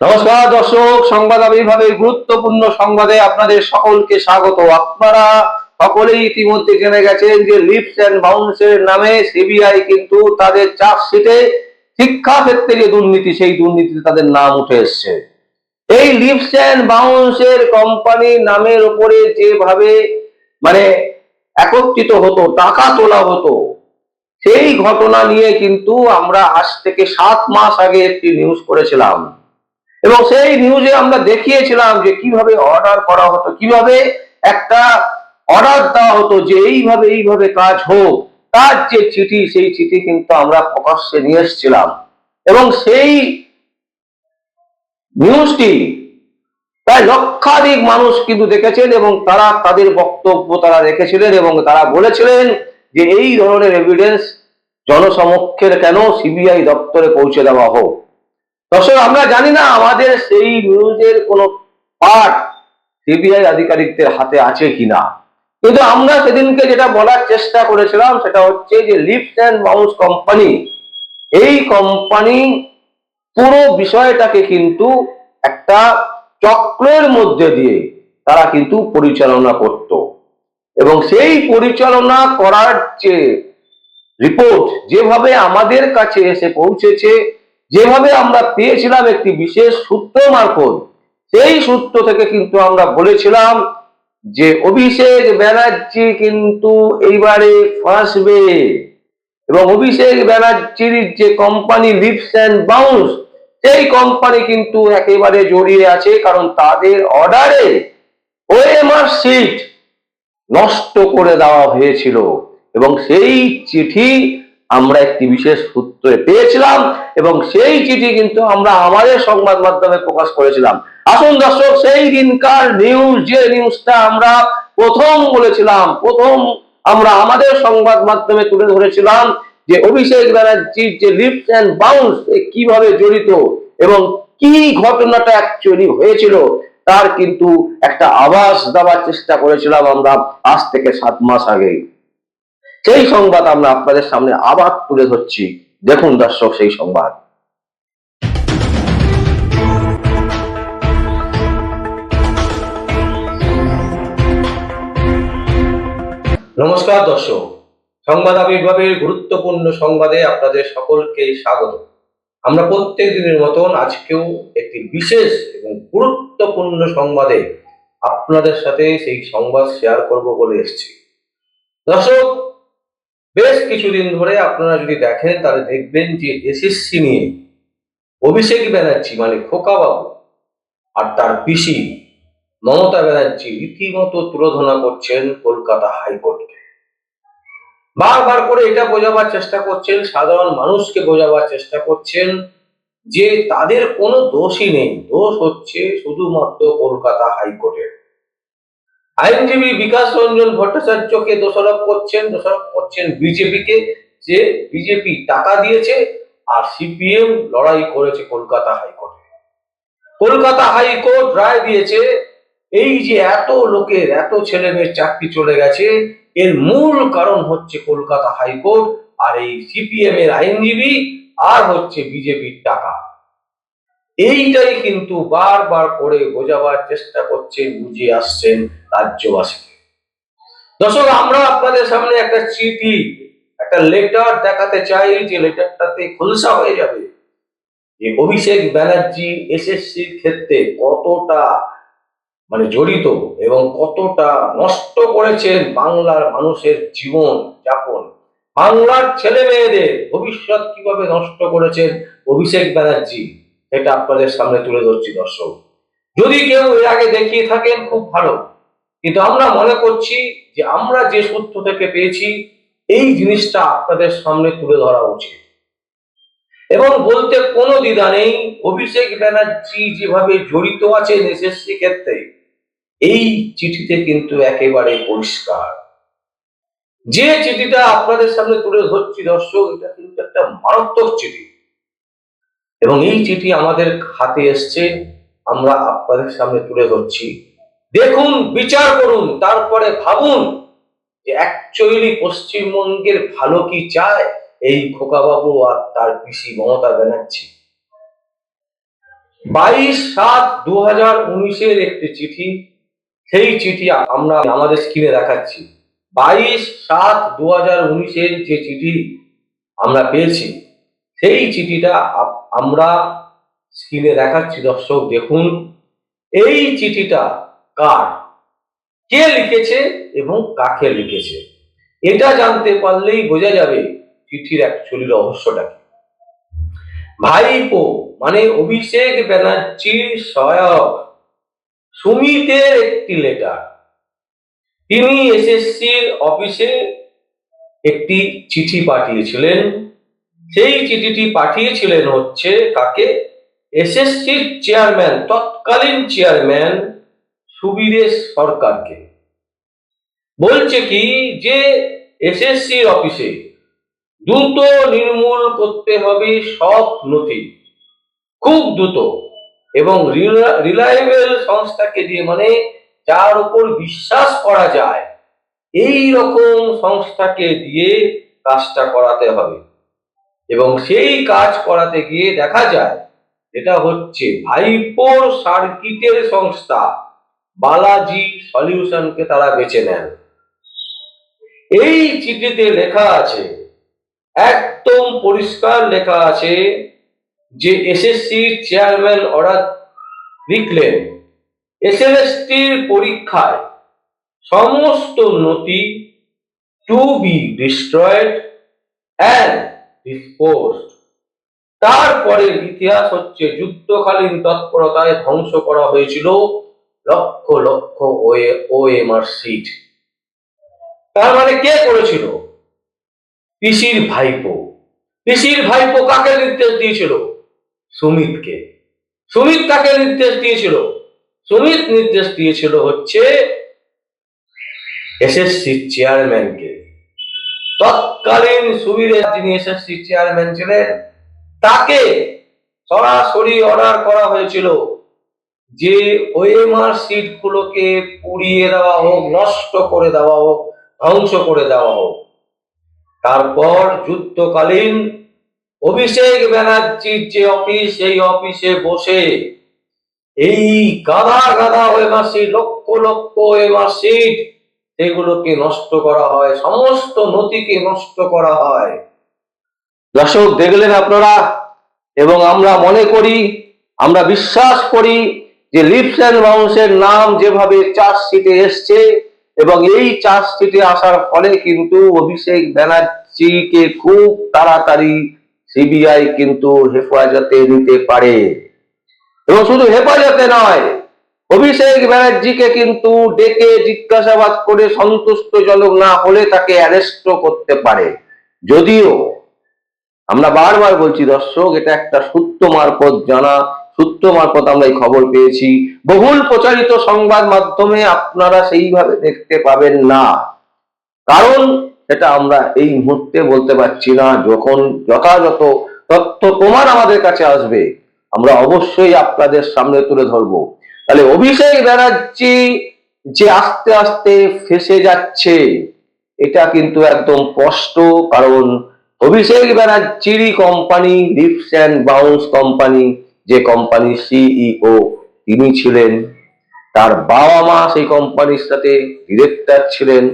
নমস্কার দর্শক, সংবাদ আবির্ভাবের গুরুত্বপূর্ণ সংবাদে আপনাদের সকলকে স্বাগত। আপনারা সকলেই ইতিমধ্যে জেনে গেছেন যে লিপস অ্যান্ড বাউন্সের নামে সিবিআই কিন্তু তাদের চার্জশিটে শিক্ষা ক্ষেত্রে যে দুর্নীতি, সেই দুর্নীতিতে তাদের নাম উঠে এসছে। এই লিপস অ্যান্ড বাউন্সের কোম্পানি নামের উপরে যেভাবে মানে একত্রিত হতো, টাকা তোলা হতো, সেই ঘটনা নিয়ে কিন্তু আমরা আজ থেকে সাত মাস আগে একটি নিউজ করেছিলাম। এবং সেই নিউজে আমরা দেখিয়েছিলাম যে কীভাবে অর্ডার করা হতো, কীভাবে একটা অর্ডার দেওয়া হতো যে এইভাবে এইভাবে কাজ হোক। তার যে চিঠি, সেই চিঠি কিন্তু আমরা প্রকাশ্যে নিয়ে এসেছিলাম। এবং সেই নিউজটি প্রায় লক্ষাধিক মানুষ কিন্তু দেখেছেন এবং তারা তাদের বক্তব্য তারা রেখেছিলেন এবং তারা বলেছিলেন যে এই ধরনের এভিডেন্স জনসমক্ষের কেন সিবিআই দপ্তরে পৌঁছে দেওয়া হোক। দর্শক, আমরা জানি না আমাদের সেই নিউজের কোনো পার্ট সিবিআই আধিকারিকদের হাতে আছে কিনা। কিন্তু আমরা সেদিনকে যেটা বলার চেষ্টা করেছিলাম, সেটা হচ্ছে যে লিফট অ্যান্ড বাউন্স কোম্পানি এই কোম্পানি পুরো বিষয়টাকে কিন্তু একটা চক্রের মধ্যে দিয়ে তারা কিন্তু পরিচালনা করত। এবং সেই পরিচালনা করার যে রিপোর্ট যেভাবে আমাদের কাছে এসে পৌঁছেছে যেভাবে আমরা পেয়েছিলাম একটি বিশেষ সূত্র মারফত, সেই সূত্র থেকে কিন্তু আমরা বলেছিলাম যে অভিষেক ব্যানার্জি কিন্তু এইবারে ফাঁসবে এবং অভিষেক ব্যানার্জির যে কোম্পানি লিপস অ্যান্ড বাউন্স সেই কোম্পানি কিন্তু একেবারে জড়িয়ে আছে কারণ তাদের অর্ডারে ওএমআর সিট নষ্ট করে দেওয়া হয়েছিল এবং সেই চিঠি আমরা একটি বিশেষ সূত্রে পেয়েছিলাম। এবং সেই চিঠি কিন্তু আমরা আমাদের সংবাদ মাধ্যমে প্রকাশ করেছিলাম। আসুন দর্শক, সেই দিনকার নিউজ যে নিউজটা আমরা প্রথম বলেছিলাম, প্রথম আমরা আমাদের সংবাদ মাধ্যমে তুলে ধরেছিলাম যে অভিষেক ব্যানার্জির যে লিফট অ্যান্ড বাউন্স কীভাবে জড়িত এবং কি ঘটনাটা অ্যাকচুয়ালি হয়েছিল, তার কিন্তু একটা আভাস দেওয়ার চেষ্টা করেছিলাম আমরা আজ থেকে সাত মাস আগে সেই সংবাদ আমরা আপনাদের সামনে আবার তুলে ধরছি। দেখুন দর্শক, সেই সংবাদ। নমস্কার দর্শক, সংবাদ আবির্ভাবের গুরুত্বপূর্ণ সংবাদে আপনাদের সকলকে স্বাগত। আমরা প্রত্যেক দিনের মতন আজকেও একটি বিশেষ এবং গুরুত্বপূর্ণ সংবাদে আপনাদের সাথে সেই সংবাদ শেয়ার করব বলে এসেছি। দর্শক বেশ কিছুদিন ধরে আপনারা যদি দেখেন, তাহলে দেখবেন যে এসএসসি নিয়ে অভিষেক ব্যানার্জি মানে খোকাবাবু আর তার পিসি মমতা ব্যানার্জি রীতিমতো তুলোধনা করছেন কলকাতা হাইকোর্টকে। বারবার করে এটা বোঝাবার চেষ্টা করছেন, সাধারণ মানুষকে বোঝাবার চেষ্টা করছেন যে তাদের কোনো দোষই নেই। দোষ হচ্ছে শুধুমাত্র কলকাতা হাইকোর্টের। আইনজীবী বিকাশ রঞ্জন ভট্টাচার্যকে দোষারোপ করছেন দোষারোপ করছেন বিজেপিকে যে বিজেপি টাকা দিয়েছে আর সিপিএম লড়াই করেছে কলকাতা হাইকোর্টে। কলকাতা হাইকোর্ট রায় দিয়েছে, এই যে এত লোকের, এত ছেলে মেয়ের চাকরি চলে গেছে, এর মূল কারণ হচ্ছে কলকাতা হাইকোর্ট আর এই সিপিএম এর আইনজীবী আর হচ্ছে বিজেপির টাকা। এইটাই কিন্তু বারবার করে বোঝাবার চেষ্টা করছেন বুঝিয়ে আসছেন রাজ্যবাসীকে। দর্শক, আমরা আপনাদের সামনে একটা চিঠি, একটা লেটার দেখাতে চাই, যে লেটারটাতে খোলসা হয়ে যাবে। যে অভিষেক ব্যানার্জি এসএসসির ক্ষেত্রে কতটা মানে জড়িত এবং কতটা নষ্ট করেছেন বাংলার মানুষের জীবন যাপন। বাংলার ছেলে মেয়েদের ভবিষ্যৎ কীভাবে নষ্ট করেছেন অভিষেক ব্যানার্জি এটা আপনাদের সামনে তুলে ধরছি দর্শক। যদি কেউ এর আগে দেখিয়ে থাকেন, খুব ভালো। কিন্তু আমরা মনে করছি যে আমরা যে সূত্র থেকে পেয়েছি, এই জিনিসটা আপনাদের সামনে তুলে ধরা উচিত। এবং বলতে কোনো দ্বিধা নেই, অভিষেক ব্যানার্জি যেভাবে জড়িত আছে এসএসসি ক্ষেত্রে, এই চিঠিতে কিন্তু একেবারে পরিষ্কার। যে চিঠিটা আপনাদের সামনে তুলে ধরছি, দর্শক, এটা কিন্তু একটা মারাত্মক চিঠি। এবং এই চিঠি আমাদের হাতে এসছে, আমরা আপনাদের সামনে তুলে ধরছি। দেখুন, বিচার করুন, তারপরে ভাবুন যে অ্যাকচুয়ালি পশ্চিমবঙ্গের ভালো কি চায়? এই খোকাবাবু আর তার পিসি মমতা ব্যানার্জি। বাইশ সাত দু হাজার উনিশের একটি চিঠি, সেই চিঠি আমরা আমাদের স্ক্রিনে দেখাচ্ছি। বাইশ সাত দু হাজার উনিশের যে চিঠি আমরা পেয়েছি, সেই চিঠিটা আমরা স্ক্রিনে দেখাচ্ছি। দর্শক, দেখুন, এই চিঠিটা কার? কে লিখেছে এবং কাকে লিখেছে? এটা জানতে পারলেই বোঝা যাবে চিঠির অ্যাকচুয়ালি রহস্যটা কি। ভাইপো মানে অভিষেক ব্যানার্জির সহায়ক, সুমিতের একটি লেটার তিনি এসএসসির অফিসে একটি চিঠি পাঠিয়েছিলেন। সেই চিঠিটি পাঠিয়েছিলেন হচ্ছে কাকে? এসএসসির চেয়ারম্যান তৎকালীন চেয়ারম্যান সুবীরেশ সরকারকে। বলছে কি যে এসএসসির অফিসে দ্রুত নির্মূল করতে হবে সব নথি। খুব দ্রুত। এবং রিলায়েবল সংস্থাকে দিয়ে মানে যার উপর বিশ্বাস করা যায়, এই রকম সংস্থাকে দিয়ে কাজটা করাতে হবে। এবং সেই কাজ করাতে গিয়ে দেখা যায় এটা হচ্ছে ভাইপোর সার্কিটের সংস্থা। বালাজি সলিউশনকে তারা বেছে নেন। এই চিঠিতে লেখা আছে, একদম পরিষ্কার লেখা আছে যে এসএসসির চেয়ারম্যান অর্ডার লিখলেন এসএলএসটির পরীক্ষায় সমস্ত নথি to be destroyed and disposed তারপরে ইতিহাস হচ্ছে যুদ্ধকালীন তৎপরতায় ধ্বংস করা হয়েছিল। Lakh lakh OMR sheet. তার মানে কে করেছিল? পিসির ভাইপো। পিসির ভাইপো কাকে নির্দেশ দিয়েছিল? সুমিতকে। সুমিত কাকে নির্দেশ দিয়েছিল? সুমিত নির্দেশ দিয়েছিল হচ্ছে এসএসসি চেয়ারম্যানকে। তৎকালীন সুবীরে যিনি এসএসসি চেয়ারম্যান ছিলেন, তাকে সরাসরি অর্ডার করা হয়েছিল। যে ওএমআর সিট গুলোকে পুড়িয়ে দেওয়া হোক, নষ্ট করে দেওয়া হোক, ধ্বংস করে দেওয়া হোক। তারপর যুদ্ধকালীন অভিষেক ব্যানার্জির যে অফিস, সেই অফিসে বসে এই গাদা গাদা OMR sheet, lakh lakh OMR sheet, সেগুলোকে নষ্ট করা হয়, সমস্ত নথিকে নষ্ট করা হয়। দর্শক, দেখলেন আপনারা? এবং আমরা মনে করি, আমরা বিশ্বাস করি যে লিপস অ্যান্ড বাউন্সের নাম যেভাবে চার্জশিটে এসছে এবং এই চার্জশিটে আসার ফলে কিন্তু অভিষেক ব্যানার্জিকে খুব তাড়াতাড়ি সিবিআই কিন্তু হেফাজতে নিতে পারে। এবং শুধু হেফাজতে নয়, অভিষেক ব্যানার্জিকে কিন্তু ডেকে জিজ্ঞাসাবাদ করে সন্তুষ্টজনক না হলে তাকে অ্যারেস্টও করতে পারে। যদিও, আমরা বারবার বলছি দর্শক, এটা একটা সূত্র মারফত জানা সূত্র মারফত আমরা এই খবর পেয়েছি। বহুল প্রচারিত সংবাদ মাধ্যমে আপনারা সেইভাবে দেখতে পাবেন না। কারণ সেটা আমরা এই মুহূর্তে বলতে পারছি না, যখন যথাযথ তথ্য প্রমাণ আমাদের কাছে আসবে, আমরা অবশ্যই আপনাদের সামনে তুলে ধরবো। তাহলে অভিষেক ব্যানার্জি যে আস্তে আস্তে ফেসে যাচ্ছে, এটা কিন্তু একদম স্পষ্ট, কারণ Abhishek ব্যানার্জিরই company Leaps and Bounds company যে কোম্পানির সিইও তিনি ছিলেন, তার বাবা মা সেই কোম্পানির সাথে ডিরেক্টর ছিলেন।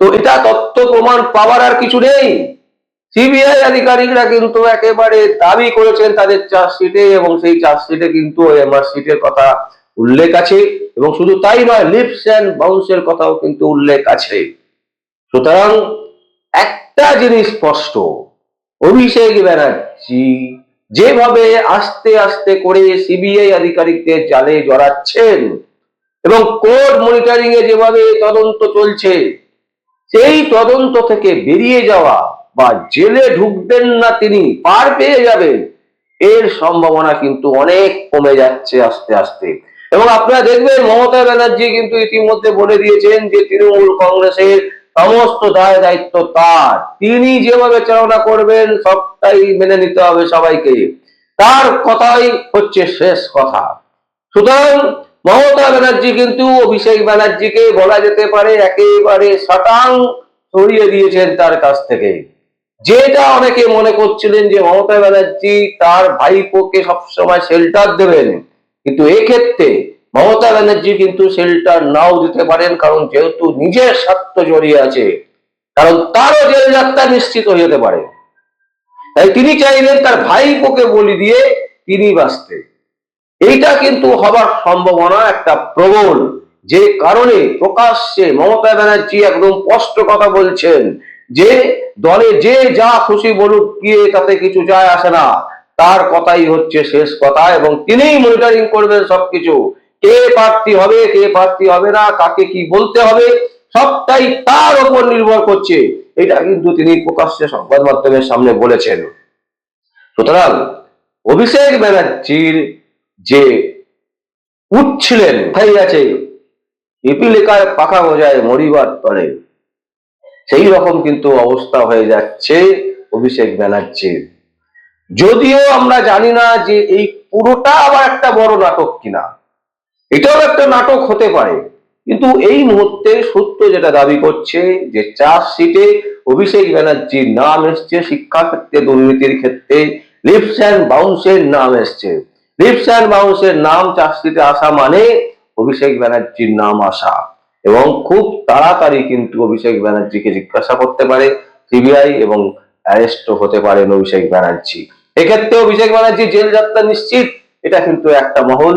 তো এটা তথ্য প্রমাণ পাওয়ার আর কিছু নেই। সিবিআই আধিকারিকরা কিন্তু একেবারে দাবি করেছেন তাদের চার্জশিটে এবং সেই চার্জশিটে কিন্তু এমআর সিটের কথা উল্লেখ আছে এবং শুধু তাই নয় লিপস অ্যান্ড বাউন্সের কথাও কিন্তু উল্লেখ আছে। সুতরাং একটা জিনিস স্পষ্ট, অভিষেক ব্যানার্জি যেভাবে আস্তে আস্তে করে সিবিআই আধিকারিকদের জালে জড়াচ্ছেন এবং কোর্ট মনিটরিং এ যেভাবে তদন্ত চলছে, সেই তদন্ত থেকে বেরিয়ে যাওয়া বা জেলে ঢুকবেন না তিনি, পার পেয়ে যাবেন, এর সম্ভাবনা কিন্তু অনেক কমে যাচ্ছে আস্তে আস্তে। এবং আপনারা দেখবেন মমতা ব্যানার্জি কিন্তু ইতিমধ্যে বলে দিয়েছেন যে তৃণমূল কংগ্রেসের সমস্ত দায় দায়িত্ব তার। তিনি যেভাবে চালনা করবেন, সবটাই মেনে নিতে হবে সবাইকে। তার কথাই হচ্ছে শেষ কথা। সুতরাং মমতা ব্যানার্জি কিন্তু অভিষেক ব্যানার্জিকে বলা যেতে পারে একেবারে শটাং সরিয়ে দিয়েছেন তার কাছ থেকে। যেটা অনেকে মনে করছিলেন যে মমতা ব্যানার্জি তার ভাইপোকে সবসময় শেল্টার দেবেন। কিন্তু এক্ষেত্রে মমতা ব্যানার্জি কিন্তু শেল্টার নাও দিতে পারেন, কারণ যেহেতু নিজের স্বার্থ জড়িয়ে আছে, কারণ তারও জেল যাত্রা নিশ্চিত যেতে পারে। তাই তিনি চাইলেন তার ভাইপোকে বলি দিয়ে তিনি বাঁচতে। এইটা কিন্তু হবার সম্ভাবনা একটা প্রবল, যে কারণে প্রকাশ্যে মমতা ব্যানার্জি একদম স্পষ্ট কথা বলছেন যে, দলে যে যা খুশি বলুক, গিয়ে তাতে কিছু যায় আসে না। তার কথাই হচ্ছে শেষ কথা এবং তিনিই মনিটরিং করবেন সবকিছু। কে প্রার্থী হবে, কে প্রার্থী হবে না, কাকে কি বলতে হবে, সবটাই তার উপর নির্ভর করছে। এটা কিন্তু তিনি প্রকাশ্যে সংবাদ মাধ্যমের সামনে বলেছেন। সুতরাং অভিষেক ব্যানার্জির যে উঠছিলেন ভাই আছে পিপিলিকায় পাখা বোঝায় মরিবার তরে সেই রকম কিন্তু অবস্থা হয়ে যাচ্ছে অভিষেক ব্যানার্জির। যদিও আমরা জানি না যে এই পুরোটা আবার একটা বড় নাটক কিনা। এটাও একটা নাটক হতে পারে। কিন্তু এই মুহূর্তে সূত্র যেটা দাবি করছে যে চার্জশিটে অভিষেক ব্যানার্জির নাম এসছে শিক্ষা ক্ষেত্রে দুর্নীতির ক্ষেত্রে লিপস অ্যান্ড বাউন্সের নাম এসছে। লিপস অ্যান্ড বাউন্সের নাম চার্জশিটে আসা মানে অভিষেক ব্যানার্জির নাম আসা। এবং খুব তাড়াতাড়ি কিন্তু অভিষেক ব্যানার্জিকে জিজ্ঞাসা করতে পারে, সিবিআই এবং অ্যারেস্ট হতে পারেন অভিষেক ব্যানার্জি। এক্ষেত্রে অভিষেক ব্যানার্জি জেল যাত্রা নিশ্চিত, এটা কিন্তু একটা মহল।